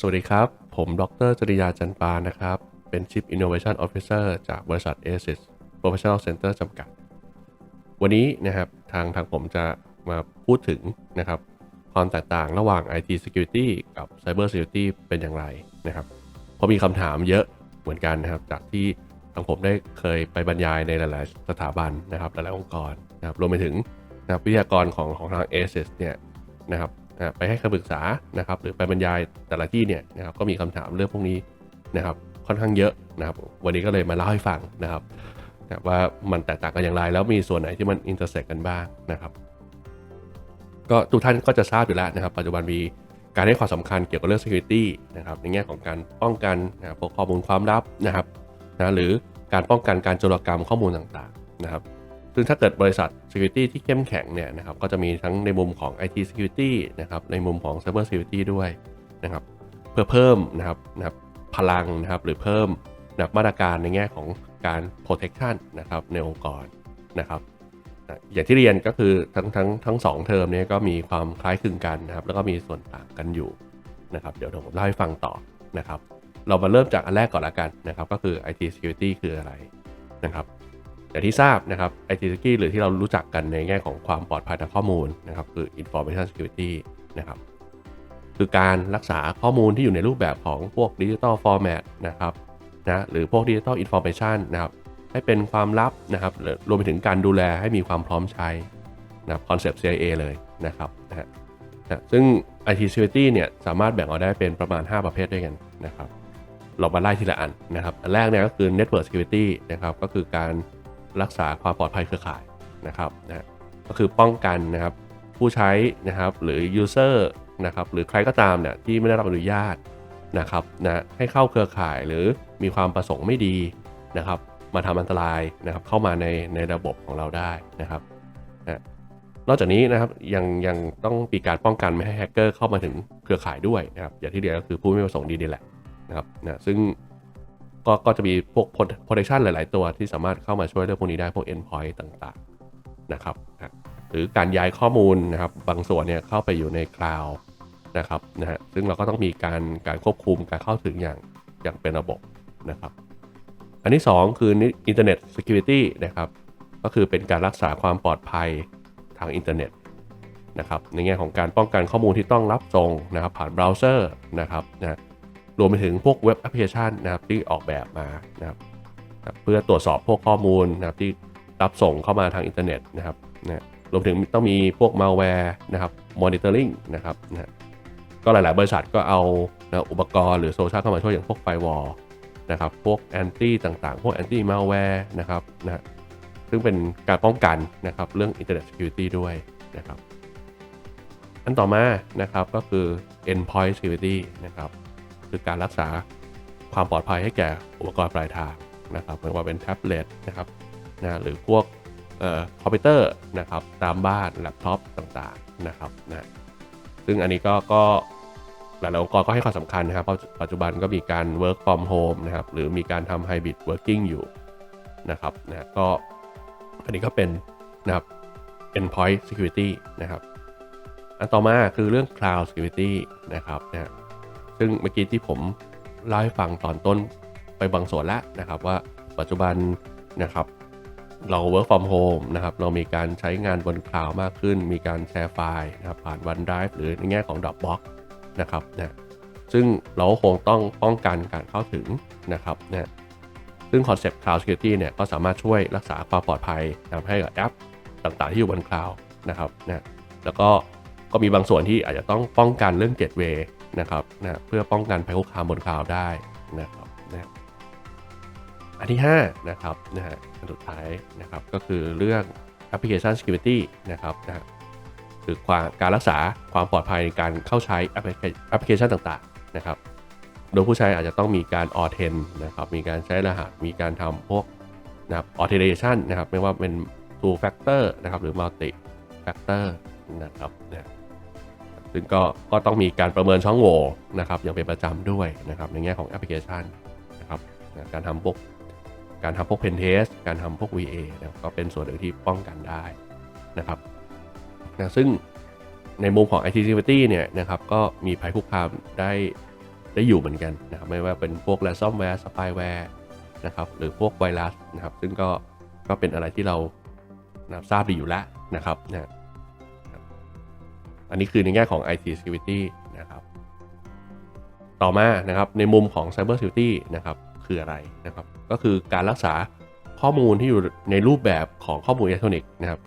สวัสดีครับ ผมดรจริยาจันปานะครับ เป็น Chief Innovation Officer จากบริษัท ASIS Professional Center จำกัด วันนี้นะครับทางทางผมจะมาพูดถึงนะครับ ความแตกต่างระหว่าง IT Security กับ Cyber Security เป็นอย่างไรนะครับเพราะมีคำถามเยอะเหมือนกันนะครับ จากที่ทางผมได้เคยไปบรรยายในหลาย ๆ สถาบันนะครับ หลาย ๆ องค์กรนะครับรวมไปถึงนะครับวิทยากรของของทาง ASIS เนี่ยนะครับ ไปให้คำปรึกษานะครับหรือไปบรรยายแต่ละที่เนี่ยนะครับก็มีคำถามเรื่องพวกนี้นะครับค่อนข้างเยอะนะครับวันนี้ก็เลยมาเล่าให้ฟังนะครับนะว่ามันแตกต่างกันอย่างไร แล้วมีส่วนไหนที่มันอินเตอร์เซ็กกันบ้างนะครับก็ทุกท่านก็จะทราบอยู่แล้วนะครับ ปัจจุบันมีการให้ความสำคัญเกี่ยวกับเรื่อง security นะครับในแง่ของการป้องกันนะครับพวกข้อมูลความลับนะครับนะหรือการป้องกันการโจรกรรมข้อมูลต่างๆนะครับ ซึ่งถ้าเกิดบริษัท security ที่เข้มแข็งเนี่ยนะครับก็จะมีทั้งในมุมของ IT security นะครับในมุมของ cyber security ด้วยนะครับเพื่อเพิ่มนะครับนะครับพลังนะครับหรือเพิ่มนะครับมาตรการในแง่ของการ protection นะครับในองค์กรนะครับนะอย่างที่เรียนก็คือทั้งทั้งทั้งสองเทอมเนี้ก็มีความคล้ายคลึงกันนะครับแล้วก็มีส่วนต่างกันอยู่นะครับเดี๋ยวผมเล่าให้ฟังต่อนะครับ เรามาเริ่มจากอันแรกก่อนละกันนะครับ ก็คือ IT security คืออะไรนะครับ อย่างที่ทราบนะครับ IT security หรือที่เรารู้จักกันในแง่ของความปลอดภัยทางข้อมูลนะครับคือ information security นะครับคือการรักษาข้อมูลที่อยู่ในรูปแบบของพวกดิจิ t a ลฟอร์แมตนะครับนะหรือพวกดิจิ t a ลอินโฟ a t ชันนะครับให้เป็นความลับนะครับรวมไปถึงการดูแลให้มีความพร้อมใช้นะครับคอนเซปต์ CIA เลยนะครับนะฮะนะซึ่ง IT security เนี่ยสามารถแบ่งออกได้เป็นประมาณ 5 ประเภทด้วยกันนะครับเรามาไล่ทีละอันนะครับ อันแรกเนี่ยก็คือ Network Security นะครับก็คือการ รักษาความปลอดภัยเครือข่ายนะครับนะก็คือป้องกันนะครับผู้ใช้นะครับหรือ User นะครับหรือใครก็ตามเนี่ยที่ไม่ได้รับอนุญาตนะครับนะให้เข้าเครือข่ายหรือมีความประสงค์ไม่ดีนะครับมาทำอันตรายนะครับเข้ามาในในระบบของเราได้นะครับนะนอกจากนี้นะครับยังยังต้องมีการป้องกันไม่ให้แฮกเกอร์เข้ามาถึงเครือข่ายด้วยนะครับอย่างที่เดียวก็คือผู้ไม่ประสงค์ดีนี่แหละนะครับนะซึ่ง ก็ก็จะมีพวก protection หลาย ๆ ตัวที่สามารถเข้ามาช่วยเรื่องพวกนี้ได้พวก endpoint ต่างๆนะครับนะหรือการย้ายข้อมูลนะครับบางส่วนเนี่ยเข้าไปอยู่ในคลาวด์นะครับนะฮะซึ่งเราก็ต้องมีการการควบคุมการเข้าถึงอย่างอย่างเป็นระบบนะครับ อันที่ 2 คือ Internet Security นะครับ ก็คือเป็นการรักษาความปลอดภัยทางอินเทอร์เน็ตนะครับในแง่ของการป้องกันข้อมูลที่ต้องรับส่งนะครับผ่านเบราว์เซอร์นะครับนะ รวมไปถึงพวกเว็บแอปพลิเคชันนะครับที่ออกแบบมานะครับเพื่อตรวจสอบพวกข้อมูลนะครับที่รับส่งเข้ามาทางอินเทอร์เน็ตนะครับนะรวมถึงต้องมีพวก malware นะครับ monitoring นะครับนะก็หลาย ๆ บริษัทก็เอานะอุปกรณ์หรือโซลูชันเข้ามาช่วยอย่างพวก firewall นะครับพวก anti ต่าง ๆ พวก anti malware นะครับนะซึ่งเป็นการป้องกันนะครับเรื่อง internet security ด้วยนะครับ อันต่อมานะครับก็คือ endpoint security นะครับ คือการรักษาความปลอดภัยให้แก่อุปกรณ์ปลายทางนะครับไม่ว่าเป็นแท็บเล็ตนะครับนะหรือพวกคอมพิวเตอร์นะครับตามบ้านแล็ปท็อปต่างๆนะครับนะซึ่งอันนี้ก็ก็หลายๆองค์กรก็ให้ความสำคัญนะครับเพราะปัจจุบันก็มีการ work from home นะครับหรือมีการทำ hybrid working อยู่นะครับนะก็อันนี้ก็เป็นนะครับ endpoint security นะครับอันต่อมาคือเรื่อง cloud security นะครับนะ ซึ่งเมื่อกี้ที่ผมเล่าให้ฟังตอนต้นไปบางส่วนแล้วนะครับว่าปัจจุบันนะครับเรา work from home นะครับ เรามีการใช้งานบนคลาวด์มากขึ้น มีการแชร์ไฟล์นะครับผ่าน OneDrive หรือในแง่ของ Dropbox นะครับนะซึ่งเราคงต้องป้องกันการเข้าถึงนะครับนะซึ่งคอนเซปต์ Cloud Security เนี่ยก็สามารถช่วยรักษาความปลอดภัยนะให้กับแอปต่างๆ ที่อยู่บนคลาวด์นะครับนะแล้วก็ก็มีบางส่วนที่อาจจะต้องป้องกันเรื่อง Gateway นะครับนะเพื่อป้องกันภัยคุกคามบนคลาวด์ได้นะครับนะอันที่5นะครับนะฮะอันสุดท้ายนะครับก็คือเรื่อง Application Security นะครับนะคือความการรักษาความปลอดภัยในการเข้าใช้แอปพลิเคชันต่างๆนะครับ โดยผู้ใช้อาจจะต้องมีการ authent นะครับมีการใช้รหัสมีการทำพวกนะครับ authentication นะครับไม่ว่าเป็น two factor นะครับหรือ multi factor นะครับนะ ซึ่งก็ก็ต้องมีการประเมินช่องโหว่นะครับอย่างเป็นประจำด้วยนะครับในแง่ของแอปพลิเคชันนะครับการทำพวกการทำพวก pen test การทำพวก VA นะก็เป็นส่วนหนึ่งที่ป้องกันได้นะครับนะซึ่งในมุมของ IT security เนี่ยนะครับก็มีภัยคุกคามได้ได้อยู่เหมือนกันนะครับไม่ว่าเป็นพวก ransomware spyware นะครับหรือพวกไวรัสนะครับซึ่งก็ก็เป็นอะไรที่เรานะรทราบดีอยู่แล้วนะครับนะ อันนี้คือในแง่ของ IT security นะครับ ต่อมานะครับในมุมของ cyber security นะครับคืออะไรนะครับ ก็คือการรักษาข้อมูลที่อยู่ในรูปแบบของข้อมูลอิเล็กทรอนิกส์นะครับ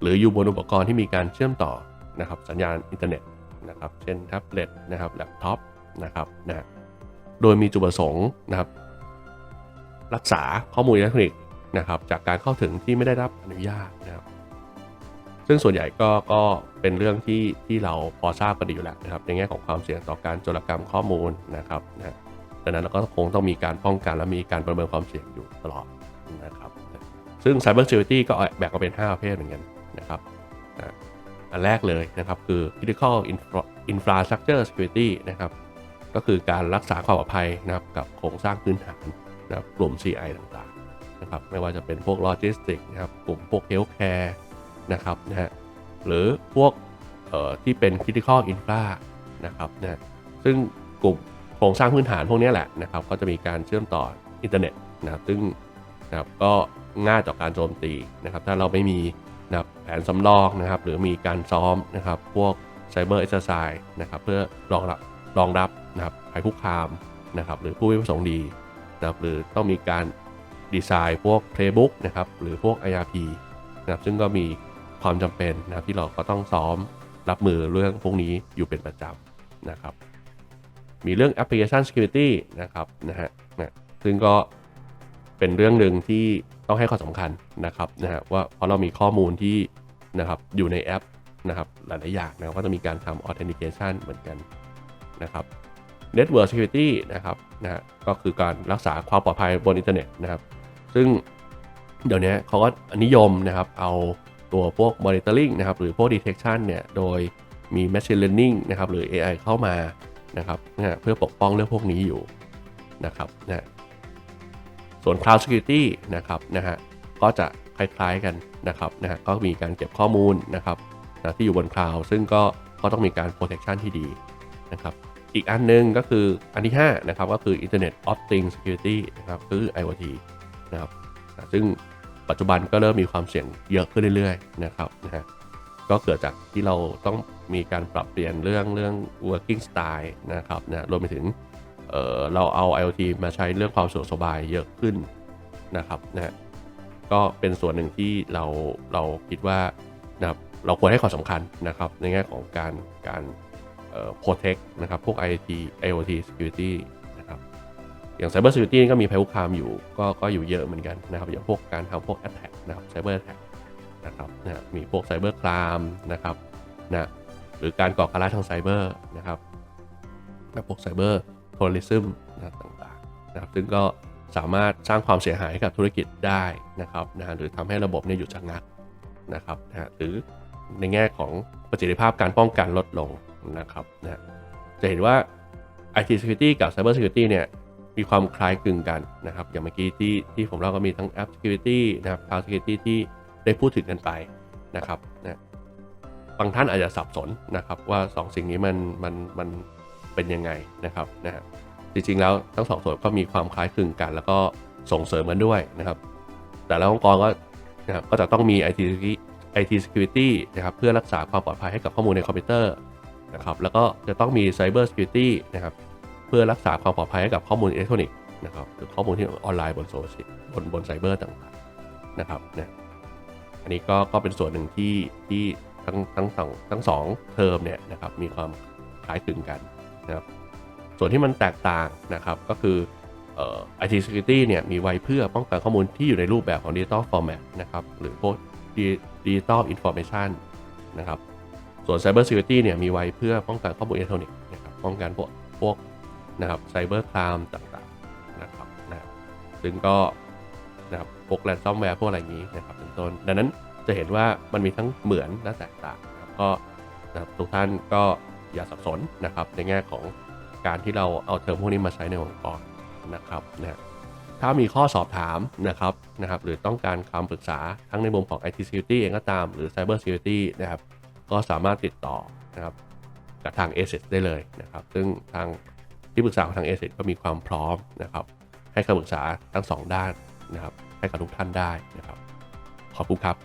หรืออยู่บนอุปกรณ์ที่มีการเชื่อมต่อนะครับ สัญญาณอินเทอร์เน็ตนะครับ เช่นแท็บเล็ตนะครับแล็ปท็อปนะครับนะโดยมีจุดประสงค์นะครับ รักษาข้อมูลอิเล็กทรอนิกส์นะครับ จากการเข้าถึงที่ไม่ได้รับอนุญาตนะครับ ซึ่งส่วนใหญ่ก็ก็เป็นเรื่องที่ที่เราพอทราบกันดีอยู่แล้วนะครับ ในแง่ของความเสี่ยงต่อการโจรกรรมข้อมูลนะครับนะดังนั้นเราก็คงต้องมีการป้องกันและมีการประเมินความเสี่ยงอยู่ตลอดนะครับ ซึ่ง Cyber Security ก็แบ่งออกเป็น 5 ประเภทเหมือนกันนะครับนะอันแรกเลยนะครับคือ Critical infra structure Security นะครับ ก็คือการรักษาความปลอดภัยนะครับกับโครงสร้างพื้นฐานนะครับกลุ่ม CI ต่างๆนะครับ ไม่ว่าจะเป็นพวกโลจิสติกนะครับ กลุ่มพวกเฮลท์แคร์ นะครับนะฮะหรือพวกที่เป็น Critical Infra นะครับนะฮะซึ่งกลุ่มโครงสร้างพื้นฐานพวกนี้แหละนะครับ ก็จะมีการเชื่อมต่ออินเทอร์เน็ตนะครับ ซึ่งนะครับก็ง่ายต่อการโจมตีนะครับ ถ้าเราไม่มีนะแผนสำรองนะครับ หรือมีการซ้อมนะครับ พวก Cyber Exercise นะครับ เพื่อรองรับรองรับนะครับภัยคุกคามนะครับ หรือผู้ไม่ประสงค์ดีนะครับ หรือต้องมีการดีไซน์พวก Playbook นะครับ หรือพวก IRP นะครับ ซึ่งก็มี ความจำเป็นนะครับที่เราก็ต้องซ้อมรับมือเรื่องพวกนี้อยู่เป็นประจำนะครับ มีเรื่อง Application Security นะครับนะฮะนะซึ่งก็เป็นเรื่องหนึ่งที่ต้องให้ความสำคัญนะครับนะฮะว่าเพราะเรามีข้อมูลที่นะครับอยู่ในแอปนะครับหลายๆอย่างนะก็จะมีการทำ Authentication เหมือนกันนะครับ Network Security นะครับนะฮะก็คือการรักษาความปลอดภัยบนอินเทอร์เน็ตนะครับ ซึ่งเดี๋ยวนี้เขาก็นิยมนะครับเอา ตัวพวก Monitoring นะครับ หรือพวก Detection เนี่ย โดยมี Machine Learning นะครับ หรือ AI เข้ามานะครับนะเพื่อปกป้องเรื่องพวกนี้อยู่นะครับนะฮะส่วน Cloud Security นะครับนะฮะก็จะคล้ายๆกันนะครับนะฮะก็มีการเก็บข้อมูลนะครับนะที่อยู่บนคลาวด์ซึ่งก็ก็ต้องมีการ protection ที่ดีนะครับอีกอันหนึงก็คืออันที่5นะครับก็คือ Internet of Things Security นะครับคือ IoT นะครับซึ่ง ปัจจุบันก็เริ่มมีความเสี่ยงเยอะขึ้นเรื่อยๆนะครับนะฮะก็เกิดจากที่เราต้องมีการปรับเปลี่ยนเรื่องเรื่อง working style นะครับนะรวมไปถึงเอ่อเราเอา IoT มาใช้เรื่องความสะดวกสบายเยอะขึ้นนะครับนะฮะก็เป็นส่วนหนึ่งที่เราเราคิดว่านะครับเราควรให้ความสำคัญนะครับในแง่ของการการเอ่อ protect นะครับพวก IoT IoT security อย่าง cyber security นี่ก็มีภัยคุกคามอยู่ก็ก็อยู่เยอะเหมือนกันนะครับอย่างพวกการทำพวก attack นะครับ cyber attack นะครับนะมีพวก cyber crime นะครับนะหรือการก่อการร้ายทางไซเบอร์นะครับแบบพวก cyber terrorism นะต่างๆนะครับซึ่งก็สามารถสร้างความเสียหายให้กับธุรกิจได้นะครับนะหรือทำให้ระบบเนี่ยหยุดชะงักนะครับนะฮะหรือในแง่ของประสิทธิภาพการป้องกันลดลงนะครับนะจะเห็นว่า IT Security กับ Cyber Security เนี่ย มีความคล้ายคลึงกันนะครับ อย่างเมื่อกี้ที่ที่ผมเล่าก็มีทั้ง App Security นะครับ Cloud Security ที่ได้พูดถึงกันไปนะครับนะบางท่านอาจจะสับสนนะครับว่า 2 สิ่งนี้มันมันมันเป็นยังไงนะครับนะฮะจริงๆแล้วทั้งสองส่วนก็มีความคล้ายคลึงกัน แล้วก็ส่งเสริมกันด้วยนะครับ แต่ละองค์กรก็นะครับก็จะต้องมี IT IT Security นะครับเพื่อรักษาความปลอดภัยให้กับข้อมูลในคอมพิวเตอร์นะครับแล้วก็จะต้องมี Cyber Security นะครับ พื่อรักษาความปลอดภัยให้กับข้อมูลอิเล็กทรอนิกส์นะครับหรือข้อมูลที่ออนไลน์บนโซเชียลบนบนไซเบอร์ต่างๆนะครับนะอันนี้ก็ก็เป็นส่วนหนึ่งที่ที่ทั้งทั้งสองทั้งสองเทอมเนี่ยนะครับมีความคล้ายคลึงกันนะครับส่วนที่มันแตกต่างนะครับก็คือเอ่อ IT Security เนี่ยมีไว้เพื่อป้องกันข้อมูลที่อยู่ในรูปแบบของ Digital Format นะครับหรือพวก Digital Information นะครับส่วน Cyber Security เนี่ยมีไว้เพื่อป้องกันข้อมูลอิเล็กทรอนิกส์นะครับป้องกันพวกพวก นะครับ Cyber Crime ต่างๆนะครับนะซึ่งก็นะครับพวก ransomware พวกอะไรอย่างนี้นะครับเป็นต้น ดังนั้นจะเห็นว่ามันมีทั้งเหมือนและแตกต่างนะครับก็นะครับทุกท่านก็อย่าสับสนนะครับในแง่ของการที่เราเอาเทอมพวกนี้มาใช้ในองค์กรนะครับนะถ้ามีข้อสอบถามนะครับนะครับ หรือต้องการคำปรึกษาทั้งในมุมของ IT Security เองก็ตามหรือ Cyber Security นะครับ ก็สามารถติดต่อนะครับกับทาง a s ได้เลยนะครับ ซึ่งทาง ที่ปรึกษาของทางเอเก็มีความพร้อมนะครับให้คำปรึกษาทั้งสองด้านนะครับให้กับทุกท่านได้นะครับขอบคุณครับ